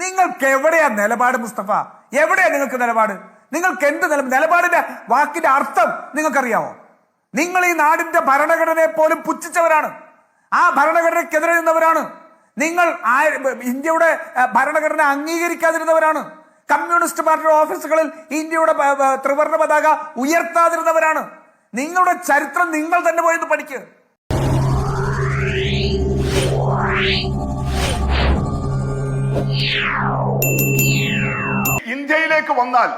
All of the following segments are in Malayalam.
നിങ്ങൾക്ക് എവിടെയാ നിലപാട് മുസ്തഫ? എവിടെയാ നിങ്ങൾക്ക് നിലപാട്? നിങ്ങൾക്ക് എന്ത് നില നിലപാടിന്റെ വാക്കിന്റെ അർത്ഥം നിങ്ങൾക്കറിയാമോ നിങ്ങൾ ഈ നാടിന്റെ ഭരണഘടനയെ പോലും പുച്ഛിച്ചവരാണ്. ആ ഭരണഘടനയ്ക്കെതിരെ നിന്നവരാണ്. നിങ്ങൾ ഇന്ത്യയുടെ ഭരണഘടന അംഗീകരിക്കാതിരുന്നവരാണ്. കമ്മ്യൂണിസ്റ്റ് പാർട്ടിയുടെ ഓഫീസുകളിൽ ഇന്ത്യയുടെ പ- പതാക ഉയർത്താതിരുന്നവരാണ്. നിങ്ങളുടെ ചരിത്രം നിങ്ങൾ തന്നെ പോയത് പഠിക്കുക ഇന്ത്യയിലേക്ക് വന്നാൽ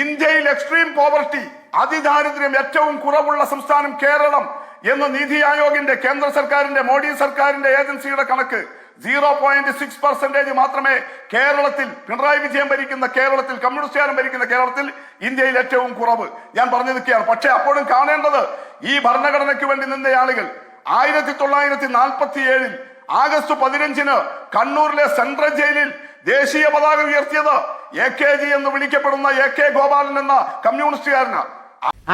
ഇന്ത്യയിൽ എക്സ്ട്രീം പോവർട്ടി അതിദാരിദ്ര്യം ഏറ്റവും കുറവുള്ള സംസ്ഥാനം കേരളം എന്ന് നീതി ആയോഗിന്റെ കേന്ദ്ര സർക്കാരിന്റെ മോഡി സർക്കാരിന്റെ ഏജൻസിയുടെ കണക്ക് സീറോ പോയിന്റ് സിക്സ് പെർസെന്റേജ് മാത്രമേ കേരളത്തിൽ പിണറായി വിജയൻ ഭരിക്കുന്ന കേരളത്തിൽ കമ്മ്യൂണിസ്റ്റുകാരൻ ഭരിക്കുന്ന കേരളത്തിൽ ഇന്ത്യയിൽ ഏറ്റവും കുറവ്. ഞാൻ പറഞ്ഞു നിൽക്കുകയാണ്. പക്ഷേ അപ്പോഴും കാണേണ്ടത് ഈ ഭരണഘടനയ്ക്ക് വേണ്ടി നിന്ന ആളുകൾ ആയിരത്തി തൊള്ളായിരത്തി നാൽപ്പത്തി ഏഴിൽ ആഗസ്റ്റ് പതിനഞ്ചിന് കണ്ണൂരിലെ സെൻട്രൽ ജയിലിൽ ദേശീയ പതാക ഉയർത്തിയത് എ കെ ജി എന്ന് വിളിക്കപ്പെടുന്ന എ കെ ഗോപാലൻ എന്ന കമ്മ്യൂണിസ്റ്റുകാരനാണ്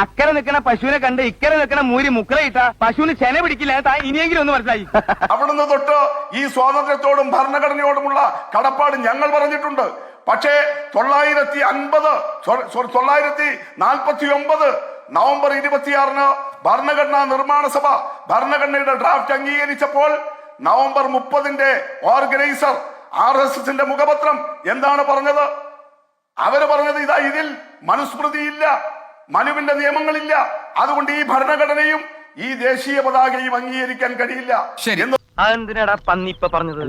അക്കരെ നിൽക്കുന്ന പശുവിനെ കണ്ട് ഇക്കരെ നിൽക്കുന്ന മൂരി മുക്കറയിട്ട പശുവിന് ചെന പിടിക്കില്ല താൻ ഇനിയെങ്കിലും ഒന്ന് മനസ്സിലായി. അവിടുന്ന് തൊട്ട് ഈ സ്വാതന്ത്ര്യത്തോടും ഭരണഘടനയോടുമുള്ള കടപ്പാട് ഞങ്ങൾ പറഞ്ഞിട്ടുണ്ട്. പക്ഷേ തൊള്ളായിരത്തി അൻപത് സോറി തൊള്ളായിരത്തി നാൽപ്പത്തി ഒമ്പത് നവംബർ ഇരുപത്തിയാറിന് ഭരണഘടനാ നിർമ്മാണ സഭ ഭരണഘടനയുടെ ഡ്രാഫ്റ്റ് അംഗീകരിച്ചപ്പോൾ നവംബർ മുപ്പതിന്റെ ഓർഗനൈസർ ആർ എസ് എസിന്റെ മുഖപത്രം എന്താണ് പറഞ്ഞത്? അവർ പറഞ്ഞത് ഇതാ ഇതിൽ മനുസ്മൃതിയില്ല മനുവിന്റെ നിയമങ്ങളില്ല. അതുകൊണ്ട് ഈ ഭരണഘടനയും ഈ ദേശീയ പതാകയും അംഗീകരിക്കാൻ കഴിയില്ല എന്ന് അതെന്തിനാടാ പന്നി ഇപ്പൊ പറഞ്ഞത്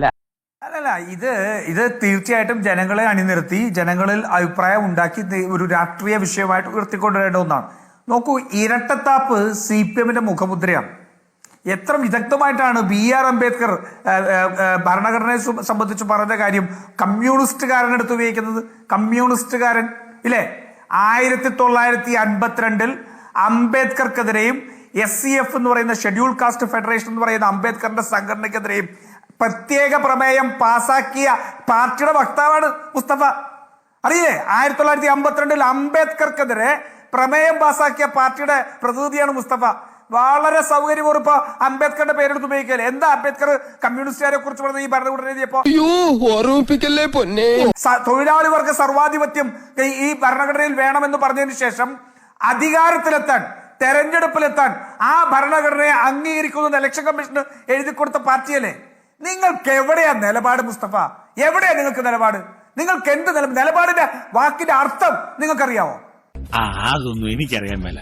അല്ലല്ല ഇത് ഇത് തീർച്ചയായിട്ടും ജനങ്ങളെ അണിനിരത്തി ജനങ്ങളിൽ അഭിപ്രായം ഉണ്ടാക്കി ഒരു രാഷ്ട്രീയ വിഷയമായിട്ട് ഉയർത്തിക്കൊണ്ടുവരേണ്ട ഒന്നാണ്. നോക്കൂ ഇരട്ടത്താപ്പ് സി പി എമ്മിന്റെ മുഖമുദ്രയാണ്. എത്ര വിദഗ്ധമായിട്ടാണ് ബി ആർ അംബേദ്കർ ഭരണഘടനയെ സംബന്ധിച്ച് പറഞ്ഞ കാര്യം കമ്മ്യൂണിസ്റ്റുകാരൻ എടുത്ത് ഉപയോഗിക്കുന്നത്? കമ്മ്യൂണിസ്റ്റുകാരൻ ഇല്ലേ? ആയിരത്തി തൊള്ളായിരത്തി അൻപത്തിരണ്ടിൽ അംബേദ്കർക്കെതിരെയും എസ് സി എഫ് എന്ന് പറയുന്ന ഷെഡ്യൂൾ കാസ്റ്റ് ഫെഡറേഷൻ എന്ന് പറയുന്ന അംബേദ്കറിന്റെ സംഘടനയ്ക്കെതിരെയും പ്രത്യേക പ്രമേയം പാസാക്കിയ പാർട്ടിയുടെ വക്താവാണ് മുസ്തഫ. അറിയേ ആയിരത്തി തൊള്ളായിരത്തി അമ്പത്തിരണ്ടിൽ അംബേദ്കർക്കെതിരെ പ്രമേയം പാസാക്കിയ പാർട്ടിയുടെ പ്രതിനിധിയാണ് മുസ്തഫ. വളരെ സൗകര്യപൂർവം അംബേദ്കറുടെ പേരെടുത്ത് ഉപയോഗിക്കല്ലേ എന്താ അംബേദ്കർ കമ്മ്യൂണിസ്റ്റുകാരെ കുറിച്ച് പറഞ്ഞത് ഈ ഭരണകൂടം എഴുതിയപ്പോ? തൊഴിലാളികൾക്ക് ഓർമ്മിപ്പിക്കല്ലേ പൊന്നെ? സ- തൊഴിലാളി വർഗ സർവാധിപത്യം ഈ- ഭരണഘടനയിൽ വേണമെന്ന് പറഞ്ഞതിന് ശേഷം അധികാരത്തിലെത്താൻ തെരഞ്ഞെടുപ്പിലെത്താൻ ആ ഭരണഘടനയെ അംഗീകരിക്കുന്ന ഇലക്ഷൻ കമ്മീഷന് എഴുതി കൊടുത്ത പാർട്ടിയല്ലേ? നിങ്ങൾക്ക് എവിടെയാ നിലപാട് മുസ്തഫ? എവിടെയാ നിങ്ങൾക്ക് നിലപാട്? നിങ്ങൾക്ക് എന്ത് നിലപാട് നിലപാടിന്റെ വാക്കിന്റെ അർത്ഥം നിങ്ങൾക്കറിയാവോ? ആ അതൊന്നും എനിക്കറിയാൻ മേല.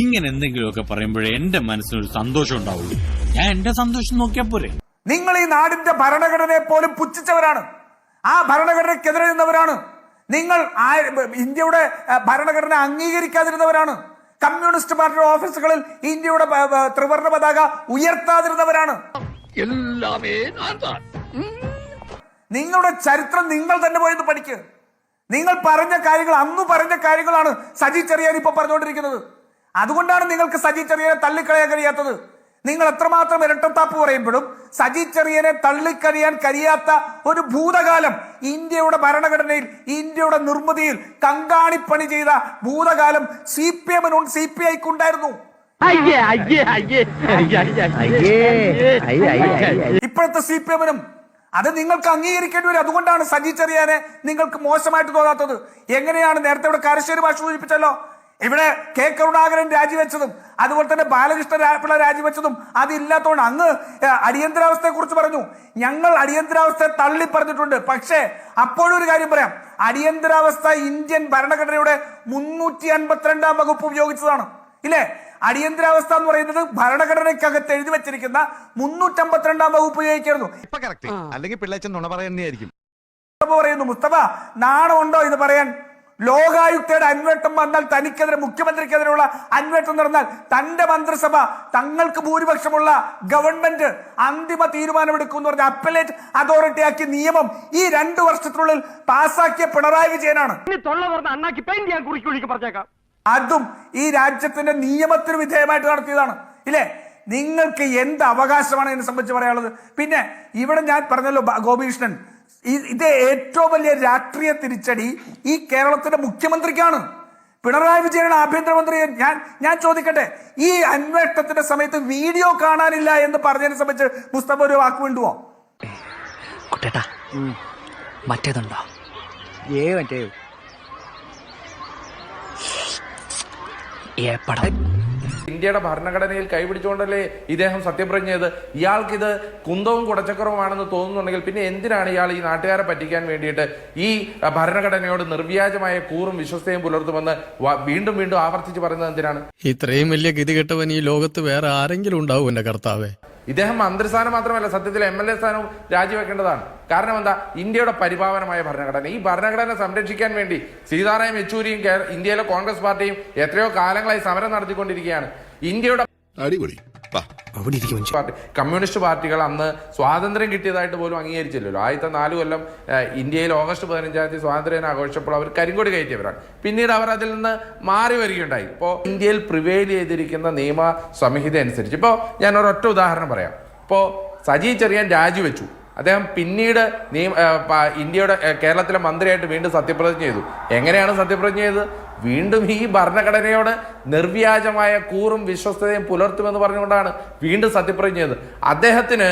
ഇങ്ങനെ എന്തെങ്കിലുമൊക്കെ പറയുമ്പോഴേ എന്റെ മനസ്സിനൊരു സന്തോഷം ഉണ്ടാവുള്ളൂ ഞാൻ എന്റെ സന്തോഷം നോക്കിയാ പോരെ. നിങ്ങൾ ഈ നാടിന്റെ ഭരണഘടനയെ പോലും പുച്ഛിച്ചവരാണ്. ആ ഭരണഘടനയ്ക്കെതിരെ നിന്നവരാണ്. നിങ്ങൾ ഇന്ത്യയുടെ ഭരണഘടന അംഗീകരിക്കാതിരുന്നവരാണ്. കമ്മ്യൂണിസ്റ്റ് പാർട്ടിയുടെ ഓഫീസുകളിൽ ഇന്ത്യയുടെ ത്രിവർണ പതാക ഉയർത്താതിരുന്നവരാണ്. നിങ്ങളുടെ ചരിത്രം നിങ്ങൾ തന്നെ പോയത് പഠിക്കുക നിങ്ങൾ പറഞ്ഞ കാര്യങ്ങൾ അന്ന് പറഞ്ഞ കാര്യങ്ങളാണ് സജി ചെറിയാൻ ഇപ്പൊ പറഞ്ഞുകൊണ്ടിരിക്കുന്നത്. അതുകൊണ്ടാണ് നിങ്ങൾക്ക് സജി ചെറിയനെ തള്ളിക്കളയാൻ കഴിയാത്തത് നിങ്ങൾ എത്രമാത്രം ഇരട്ടത്താപ്പ് പറയുമ്പോഴും സജി ചെറിയനെ തള്ളിക്കഴിയാൻ കഴിയാത്ത ഒരു ഭൂതകാലം ഇന്ത്യയുടെ ഭരണഘടനയിൽ ഇന്ത്യയുടെ നിർമ്മിതിയിൽ കങ്കാണിപ്പണി ചെയ്ത ഭൂതകാലം സി പി എമ്മിനുണ്ട് സി പി ഐക്ക് ഉണ്ടായിരുന്നു അയ്യേ അയ്യേ അയ്യേ ഇപ്പോഴത്തെ സി പി എമ്മിനും അത് നിങ്ങൾക്ക് അംഗീകരിക്കേണ്ടി വരും അതുകൊണ്ടാണ് സജി ചെറിയാനെ നിങ്ങൾക്ക് മോശമായിട്ട് തോന്നാത്തത് എങ്ങനെയാണ് നേരത്തെ ഇവിടെ കാരശ്ശേരി ഭാഷ സൂചിപ്പിച്ചല്ലോ ഇവിടെ കെ. കരുണാകരൻ രാജിവെച്ചതും അതുപോലെ തന്നെ ബാലകൃഷ്ണ പിള്ള രാജിവെച്ചതും അതില്ലാത്തതുകൊണ്ട് അങ്ങ് അടിയന്തരാവസ്ഥയെക്കുറിച്ച് അടിയന്തരാവസ്ഥയെ കുറിച്ച് പറഞ്ഞു. ഞങ്ങൾ അടിയന്തരാവസ്ഥയെ തള്ളി പറഞ്ഞിട്ടുണ്ട് പക്ഷേ അപ്പോഴും ഒരു കാര്യം പറയാം. അടിയന്തരാവസ്ഥ ഇന്ത്യൻ ഭരണഘടനയുടെ മുന്നൂറ്റി അൻപത്തിരണ്ടാം വകുപ്പ് ഉപയോഗിച്ചതാണ്. ഇല്ലേ? അടിയന്തരാവസ്ഥ എന്ന് പറയുന്നത് ഭരണഘടനയ്ക്കകത്ത് എഴുതി വെച്ചിരിക്കുന്ന മുന്നൂറ്റമ്പത്തിരണ്ടാം വകുപ്പ് ഉപയോഗിക്കായിരുന്നു. അല്ലെങ്കിൽ പിള്ളേച്ചൻ നുണ പറയുന്നതായിരിക്കും. മുസ്തഫ പറയുന്നു മുസ്തഫ നാണമുണ്ടോ എന്ന് പറയാൻ? ലോകായുക്തയുടെ അന്വേഷണം വന്നാൽ തനിക്കെതിരെ മുഖ്യമന്ത്രിക്കെതിരെയുള്ള അന്വേഷണം നടന്നാൽ തന്റെ മന്ത്രിസഭ തങ്ങൾക്ക് ഭൂരിപക്ഷമുള്ള ഗവൺമെന്റ് അന്തിമ തീരുമാനമെടുക്കും എന്ന് പറഞ്ഞ അപ്പലേറ്റ് അതോറിറ്റി ആക്കിയ നിയമം ഈ രണ്ടു വർഷത്തിനുള്ളിൽ പാസാക്കിയ പിണറായി വിജയനാണ്. അതും ഈ രാജ്യത്തിന്റെ നിയമത്തിന് വിധേയമായിട്ട് നടത്തിയതാണ്. ഇല്ലേ? നിങ്ങൾക്ക് എന്ത് അവകാശമാണ് ഇതിനെ സംബന്ധിച്ച് പറയാനുള്ളത്? പിന്നെ ഇവിടെ ഞാൻ പറഞ്ഞല്ലോ ഗോപികൃഷ്ണൻ ഇത് ഏറ്റവും വലിയ രാഷ്ട്രീയ തിരിച്ചടി ഈ കേരളത്തിന്റെ മുഖ്യമന്ത്രിക്കാണ്. പിണറായി വിജയനാണ് ആഭ്യന്തരമന്ത്രി. ഞാൻ ഞാൻ ചോദിക്കട്ടെ ഈ അന്വേഷണത്തിന്റെ സമയത്ത് വീഡിയോ കാണാനില്ല എന്ന് പറഞ്ഞതിനെ സംബന്ധിച്ച് മുസ്തഫ ഒരു വാക്ക് വേണ്ടുവോ കുട്ടേട്ടാ മറ്റേതുണ്ടോ? ഏ മറ്റേ ഇന്ത്യയുടെ ഭരണഘടനയിൽ കൈപിടിച്ചുകൊണ്ടല്ലേ ഇദ്ദേഹം സത്യപ്രതിജ്ഞ ചെയ്ത് ഇയാൾക്കിത് കുന്തവും കുടച്ചക്രവുമാണെന്ന് തോന്നുന്നുണ്ടെങ്കിൽ പിന്നെ എന്തിനാണ് ഇയാൾ ഈ നാട്ടുകാരെ പറ്റിക്കാൻ വേണ്ടിയിട്ട് ഈ ഭരണഘടനയോട് നിർവ്യാജമായ കൂറും വിശ്വസ്തയും പുലർത്തുമെന്ന് വീണ്ടും വീണ്ടും ആവർത്തിച്ച് പറയുന്നത് എന്തിനാണ്? ഇത്രയും വലിയ ഗതികെട്ടവൻ ഈ ലോകത്ത് വേറെ ആരെങ്കിലും ഉണ്ടാവും എന്റെ കർത്താവേ. ഇദ്ദേഹം മന്ത്രിസ്ഥാനം മാത്രമല്ല സത്യത്തിൽ എം എൽ എ സ്ഥാനവും രാജിവെക്കേണ്ടതാണ്. കാരണം എന്താ? ഇന്ത്യയുടെ പരിപാവനമായ ഭരണഘടന. ഈ ഭരണഘടന സംരക്ഷിക്കാൻ വേണ്ടി സീതാറാം യെച്ചൂരിയും ഇന്ത്യയിലെ കോൺഗ്രസ് പാർട്ടിയും എത്രയോ കാലങ്ങളായി സമരം നടത്തിക്കൊണ്ടിരിക്കുകയാണ്. ഇന്ത്യയുടെ അടിപൊളി. പാർട്ടി കമ്മ്യൂണിസ്റ്റ് പാർട്ടികൾ അന്ന് സ്വാതന്ത്ര്യം കിട്ടിയതായിട്ട് പോലും അംഗീകരിച്ചില്ലല്ലോ. ആദ്യത്തെ നാല് കൊല്ലം ഇന്ത്യയിൽ ഓഗസ്റ്റ് പതിനഞ്ചാം തീയതി സ്വാതന്ത്ര്യം ആഘോഷിച്ചപ്പോൾ അവർ കരിങ്കൊടി കയറ്റിയവരാണ്. പിന്നീട് അവർ അതിൽ നിന്ന് മാറി വരികയുണ്ടായി. ഇപ്പോൾ ഇന്ത്യയിൽ പ്രിവെയിൽ ചെയ്തിരിക്കുന്ന നിയമ സംഹിത അനുസരിച്ച്. ഇപ്പോൾ ഞാൻ ഒരൊറ്റ ഉദാഹരണം പറയാം. ഇപ്പോൾ സജി ചെറിയാൻ രാജിവെച്ചു. അദ്ദേഹം പിന്നീട് നിയമ ഇന്ത്യയുടെ കേരളത്തിലെ മന്ത്രിയായിട്ട് വീണ്ടും സത്യപ്രതിജ്ഞ ചെയ്തു. എങ്ങനെയാണ് സത്യപ്രതിജ്ഞ ചെയ്തത്? വീണ്ടും ഈ ഭരണഘടനയോട് നിർവ്യാജമായ കൂറും വിശ്വസ്തതയും പുലർത്തുമെന്ന് പറഞ്ഞുകൊണ്ടാണ് വീണ്ടും സത്യപ്രതിജ്ഞ ചെയ്തത്. അദ്ദേഹത്തിന്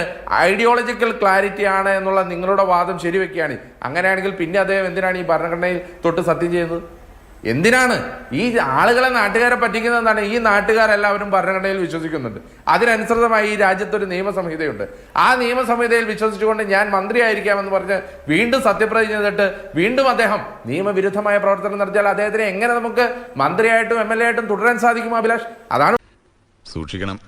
ഐഡിയോളജിക്കൽ ക്ലാരിറ്റി ആണ് എന്നുള്ള നിങ്ങളുടെ വാദം ശരിവെക്കുകയാണ്. അങ്ങനെയാണെങ്കിൽ പിന്നെ അദ്ദേഹം എന്തിനാണ് ഈ ഭരണഘടനയിൽ തൊട്ട് സത്യം ചെയ്യുന്നത്? എന്തിനാണ്? ഈ ആളുകളെ നാട്ടുകാരെ പറ്റിക്കുന്നത് എന്താണ്? ഈ നാട്ടുകാരെല്ലാവരും ഭരണഘടനയിൽ വിശ്വസിക്കുന്നുണ്ട്. അതിനനുസൃതമായി ഈ രാജ്യത്തൊരു നിയമസംഹിതയുണ്ട്. ആ നിയമസംഹിതയിൽ വിശ്വസിച്ചുകൊണ്ട് ഞാൻ മന്ത്രിയായിരിക്കാമെന്ന് പറഞ്ഞ് വീണ്ടും സത്യപ്രതിജ്ഞ ചെയ്തിട്ട് വീണ്ടും അദ്ദേഹം നിയമവിരുദ്ധമായ പ്രവർത്തനം നടത്തിയാൽ അദ്ദേഹത്തിന് എങ്ങനെ നമുക്ക് മന്ത്രിയായിട്ടും എം എൽ എ ആയിട്ടും തുടരാൻ സാധിക്കും അഭിലാഷ്? അതാണ് സൂക്ഷിക്കണം.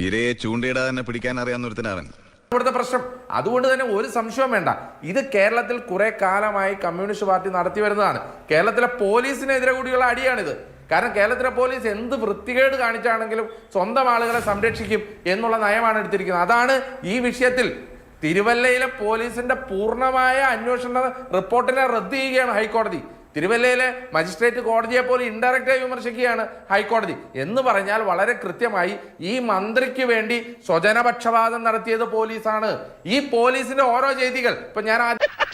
ഇരയെ ചൂണ്ടയിടാതെ പിടിക്കാൻ അറിയാവുന്നൊരുത്തനവൻ ഇവിടുത്തെ പ്രശ്നം. അതുകൊണ്ട് തന്നെ ഒരു സംശയവും വേണ്ട. ഇത് കേരളത്തിൽ കുറെ കാലമായി കമ്മ്യൂണിസ്റ്റ് പാർട്ടി നടത്തി വരുന്നതാണ്. കേരളത്തിലെ പോലീസിനെതിരെ കൂടിയുള്ള അടിയാണിത്. കാരണം കേരളത്തിലെ പോലീസ് എന്ത് വൃത്തികേട് കാണിച്ചാണെങ്കിലും സ്വന്തം ആളുകളെ സംരക്ഷിക്കും എന്നുള്ള നയമാണ് എടുത്തിരിക്കുന്നത്. അതാണ് ഈ വിഷയത്തിൽ തിരുവല്ലയിലെ പോലീസിന്റെ പൂർണമായ അന്വേഷണ റിപ്പോർട്ടിനെ റദ്ദ് ചെയ്യുകയാണ് ഹൈക്കോടതി. തിരുവല്ലയിലെ മജിസ്ട്രേറ്റ് കോടതിയെ പോലും ഇൻഡയറക്റ്റായി വിമർശിക്കുകയാണ് ഹൈക്കോടതി. എന്ന് പറഞ്ഞാൽ വളരെ കൃത്യമായി ഈ മന്ത്രിക്ക് വേണ്ടി സ്വജനപക്ഷപാതം നടത്തിയത് പോലീസാണ്. ഈ പോലീസിന്റെ ഓരോ ചെയ്തികൾ. ഇപ്പൊ ഞാൻ ആദ്യം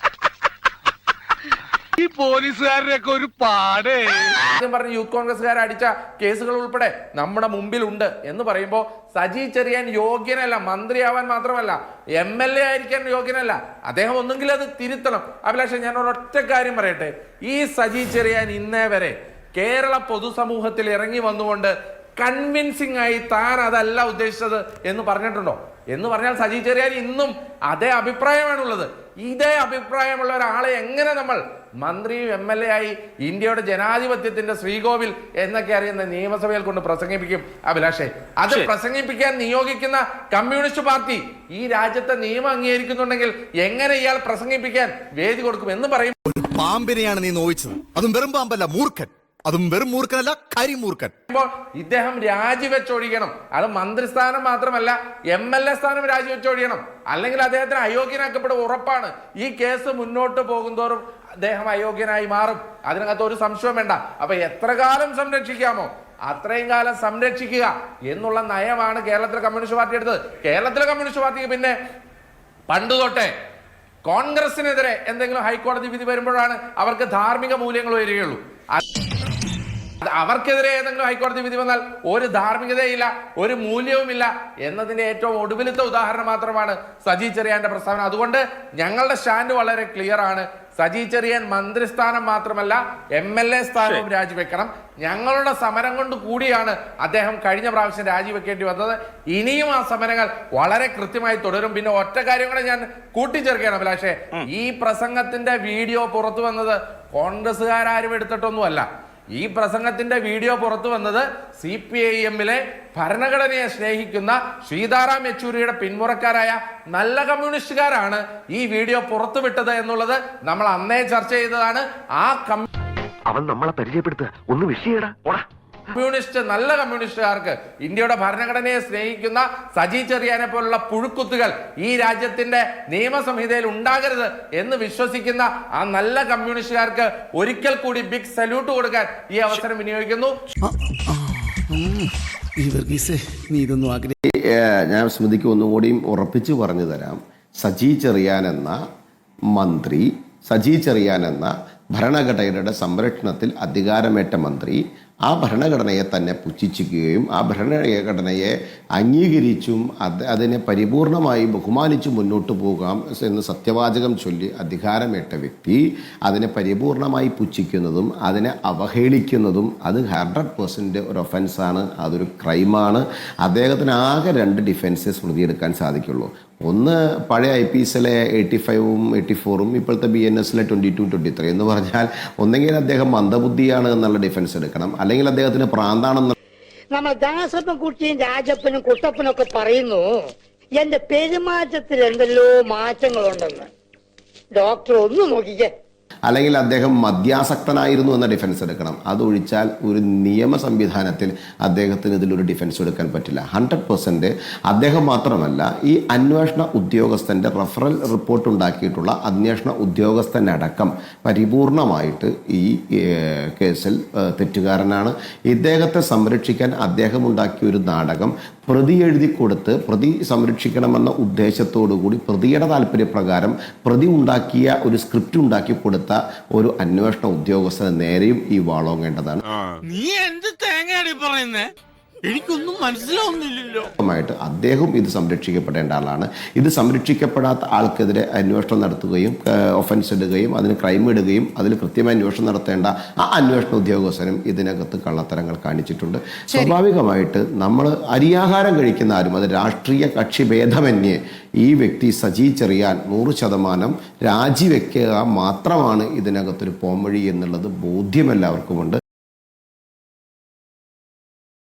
ഈ പോലീസുകാരുടെയൊക്കെ ഒരു പാടേ. ആദ്യം പറഞ്ഞ യൂത്ത് കോൺഗ്രസ്സുകാർ അടിച്ച കേസുകൾ ഉൾപ്പെടെ നമ്മുടെ മുമ്പിലുണ്ട് എന്ന് പറയുമ്പോൾ സജി ചെറിയാൻ യോഗ്യനല്ല മന്ത്രിയാവാൻ മാത്രമല്ല എം എൽ എ ആയിരിക്കാൻ യോഗ്യനല്ല അദ്ദേഹം ഒന്നുകിൽ അത് തിരുത്തണം. അഭിലാഷ ഞാൻ ഒരൊറ്റ കാര്യം പറയട്ടെ. ഈ സജി ചെറിയാൻ ഇന്നേ വരെ കേരള പൊതുസമൂഹത്തിൽ ഇറങ്ങി വന്നുകൊണ്ട് കൺവിൻസിംഗ് ആയി താൻ അതല്ല ഉദ്ദേശിച്ചത് എന്ന് പറഞ്ഞിട്ടുണ്ടോ? എന്ന് പറഞ്ഞാൽ സജി ചെറിയാൻ ഇന്നും അതേ അഭിപ്രായമാണുള്ളത്. ഇതേ അഭിപ്രായമുള്ള ഒരാളെ എങ്ങനെ നമ്മൾ മന്ത്രിയും എം എൽ എ ആയി ഇന്ത്യയുടെ ജനാധിപത്യത്തിന്റെ ശ്രീകോവിൽ എന്നൊക്കെ അറിയുന്ന നിയമസഭയിൽ കൊണ്ട് പ്രസംഗിപ്പിക്കും അഭിലാഷേ. അത് പ്രസംഗിപ്പിക്കാൻ നിയോഗിക്കുന്ന കമ്മ്യൂണിസ്റ്റ് പാർട്ടി ഈ രാജ്യത്തെ നിയമം അംഗീകരിക്കുന്നുണ്ടെങ്കിൽ എങ്ങനെ ഇയാൾ പ്രസംഗിപ്പിക്കാൻ വേദി കൊടുക്കും എന്ന് പറയും പാമ്പിനെയാണ് നീ നോവിച്ചത്. അതും വെറും പാമ്പല്ല മൂർഖൻ. അതും വെറും മൂർഖനല്ല കരിമൂർഖൻ. ഇദ്ദേഹം രാജിവെച്ചൊഴിയണം. അത് മന്ത്രിസ്ഥാനം മാത്രമല്ല എം എൽ എ സ്ഥാനം രാജിവെച്ചൊഴിയണം. അല്ലെങ്കിൽ അദ്ദേഹത്തിന് അയോഗ്യനാക്കപ്പെടും ഉറപ്പാണ്. ഈ കേസ് മുന്നോട്ട് പോകുന്തോറും അദ്ദേഹം അയോഗ്യനായി മാറും. അതിനകത്ത് ഒരു സംശയം വേണ്ട. അപ്പൊ എത്ര കാലം സംരക്ഷിക്കാമോ? അത്രയും കാലം സംരക്ഷിക്കുക എന്നുള്ള നയമാണ് കേരളത്തിലെ കമ്മ്യൂണിസ്റ്റ് പാർട്ടി എടുത്തത്. കേരളത്തിലെ കമ്മ്യൂണിസ്റ്റ് പാർട്ടിക്ക് പിന്നെ പണ്ട് തൊട്ടേ കോൺഗ്രസിനെതിരെ എന്തെങ്കിലും ഹൈക്കോടതി വിധി വരുമ്പോഴാണ് അവർക്ക് ധാർമ്മിക മൂല്യങ്ങൾ വരികയുള്ളൂ അവർക്കെതിരെ ഏതെങ്കിലും ഹൈക്കോടതി വിധി വന്നാൽ ഒരു ധാർമ്മികതയില്ല ഒരു മൂല്യവുമില്ല എന്നതിന്റെ ഏറ്റവും ഒടുവിലത്തെ ഉദാഹരണം മാത്രമാണ് സജി ചെറിയാന്റെ പ്രസ്താവന. അതുകൊണ്ട് ഞങ്ങളുടെ സ്റ്റാൻഡ് വളരെ ക്ലിയർ ആണ്. സജി ചെറിയാൻ മന്ത്രിസ്ഥാനം മാത്രമല്ല എം എൽ എ സ്ഥാനവും രാജിവെക്കണം. ഞങ്ങളുടെ സമരം കൊണ്ട് കൂടിയാണ് അദ്ദേഹം കഴിഞ്ഞ പ്രാവശ്യം രാജിവെക്കേണ്ടി വന്നത്. ഇനിയും ആ സമരങ്ങൾ വളരെ കൃത്യമായി തുടരും. പിന്നെ ഒറ്റ കാര്യം കൂടെ ഞാൻ കൂട്ടിച്ചേർക്കുകയാണ് അഭിലാഷേ. ഈ പ്രസംഗത്തിന്റെ വീഡിയോ പുറത്തു വന്നത് കോൺഗ്രസ്സുകാരും എടുത്തിട്ടൊന്നുമല്ല. ഈ പ്രസംഗത്തിന്റെ വീഡിയോ പുറത്തു വന്നത് സി പി ഐ എമ്മിലെ ഭരണഘടനയെ സ്നേഹിക്കുന്ന സീതാറാം യെച്ചൂരിയുടെ പിന്മുറക്കാരായ നല്ല കമ്മ്യൂണിസ്റ്റുകാരാണ് ഈ വീഡിയോ പുറത്തുവിട്ടത് എന്നുള്ളത് നമ്മൾ അന്നേ ചർച്ച ചെയ്തതാണ്. ആ അവൻ നമ്മളെ പരിചയപ്പെടുത്തുക. ഒന്ന് വിഷയടാ. കമ്മ്യൂണിസ്റ്റ് നല്ല കമ്മ്യൂണിസ്റ്റുകാർക്ക് ഇന്ത്യയുടെ ഭരണഘടനയെ സ്നേഹിക്കുന്ന സജി ചെറിയാനെ പോലുള്ള പുഴുക്കുത്തുകൾ ഈ രാജ്യത്തിന്റെ നിയമസംഹിതയിൽ ഉണ്ടാകരുത് എന്ന് വിശ്വസിക്കുന്ന ആ നല്ല കമ്മ്യൂണിസ്റ്റുകാർക്ക് ഒരിക്കൽ കൂടി ബിഗ് സല്യൂട്ട് കൊടുക്കാൻ ഈ അവസരം വിനിയോഗിക്കുന്നു. ഞാൻ സ്മൃതിക്ക് ഒന്നും കൂടി ഉറപ്പിച്ചു പറഞ്ഞു തരാം. സജി ചെറിയാൻ എന്ന മന്ത്രി സജി ചെറിയാൻ എന്ന ഭരണഘടനയുടെ സംരക്ഷണത്തിൽ അധികാരമേറ്റ മന്ത്രി ആ ഭരണഘടനയെ തന്നെ പുച്ഛിക്കുകയും ആ ഭരണഘടനയെ അംഗീകരിച്ചും അത് അതിനെ പരിപൂർണമായി ബഹുമാനിച്ചു മുന്നോട്ട് പോകാം എന്ന് സത്യവാചകം ചൊല്ലി അധികാരമേറ്റ വ്യക്തി അതിനെ പരിപൂർണമായി പുച്ഛിക്കുന്നതും അതിനെ അവഹേളിക്കുന്നതും അത് ഹൺഡ്രഡ് പെർസെന്റ് ഒരു ഒഫൻസാണ് അതൊരു ക്രൈമാണ് അദ്ദേഹത്തിന് ആകെ രണ്ട് ഡിഫൻസസ് സ്മൃതിയെടുക്കാൻ സാധിക്കുള്ളൂ. ഒന്ന് പഴയ ഐ പി എസിലെ എയ്റ്റി ഫൈവും എയ്റ്റി ഫോറും ഇപ്പോഴത്തെ ബി എൻ എസിലെ ട്വന്റി ടു ട്വന്റി ത്രീ എന്ന് പറഞ്ഞാൽ ഒന്നെങ്കിൽ അദ്ദേഹം മന്ദബുദ്ധിയാണ് എന്നുള്ള ഡിഫൻസ് എടുക്കണം. അല്ലെങ്കിൽ അദ്ദേഹത്തിന് പ്രാന്താണെന്ന് നമ്മൾ ദാസപ്പൻ കുട്ടിയും രാജപ്പനും കുട്ടപ്പനും ഒക്കെ പറയുന്നു എന്റെ പെരുമാറ്റത്തിൽ എന്തെല്ലോ മാറ്റങ്ങളുണ്ടെന്ന്. ഡോക്ടർ ഒന്ന് നോക്കിക്കേ. അല്ലെങ്കിൽ അദ്ദേഹം മദ്യാസക്തനായിരുന്നു എന്ന ഡിഫൻസ് എടുക്കണം. അതൊഴിച്ചാൽ ഒരു നിയമ സംവിധാനത്തിൽ അദ്ദേഹത്തിന് ഇതിലൊരു ഡിഫൻസ് എടുക്കാൻ പറ്റില്ല. ഹൺഡ്രഡ് പെർസെന്റ് അദ്ദേഹം മാത്രമല്ല ഈ അന്വേഷണ ഉദ്യോഗസ്ഥന്റെ റഫറൽ റിപ്പോർട്ട് ഉണ്ടാക്കിയിട്ടുള്ള അന്വേഷണ ഉദ്യോഗസ്ഥനടക്കം പരിപൂർണമായിട്ട് ഈ കേസിൽ തെറ്റുകാരനാണ്. ഇദ്ദേഹത്തെ സംരക്ഷിക്കാൻ അദ്ദേഹം ഉണ്ടാക്കിയ ഒരു നാടകം പ്രതി എഴുതി കൊടുത്ത് പ്രതി സംരക്ഷിക്കണമെന്ന ഉദ്ദേശത്തോടു കൂടി പ്രതിയുടെ താല്പര്യപ്രകാരം പ്രതി ഉണ്ടാക്കിയ ഒരു സ്ക്രിപ്റ്റ് ഉണ്ടാക്കി കൊടുത്ത ഒരു അന്വേഷണ ഉദ്യോഗസ്ഥന് നേരെയും ഈ വാളോങ്ങേണ്ടതാണ്. നീ എന്ത് തേങ്ങയാടി പറയുന്നേ? എനിക്കൊന്നും മനസ്സിലാവുന്നില്ലല്ലോ. ായിട്ട് അദ്ദേഹം ഇത് സംരക്ഷിക്കപ്പെടേണ്ട ആളാണ്. ഇത് സംരക്ഷിക്കപ്പെടാത്ത ആൾക്കെതിരെ അന്വേഷണം നടത്തുകയും ഒഫൻസ് ഇടുകയും അതിന് ക്രൈം ഇടുകയും അതിൽ കൃത്യമായി അന്വേഷണം നടത്തേണ്ട ആ അന്വേഷണ ഉദ്യോഗസ്ഥനും ഇതിനകത്ത് കള്ളത്തരങ്ങൾ കാണിച്ചിട്ടുണ്ട്. സ്വാഭാവികമായിട്ട് നമ്മൾ അരിയാഹാരം കഴിക്കുന്ന ആരും അത് രാഷ്ട്രീയ കക്ഷി ഭേദമന്യേ ഈ വ്യക്തി സജി ചെറിയാൻ നൂറ് ശതമാനം രാജിവെക്കുക മാത്രമാണ് ഇതിനകത്തൊരു പോംവഴി എന്നുള്ളത് ബോധ്യം എല്ലാവർക്കുമുണ്ട്.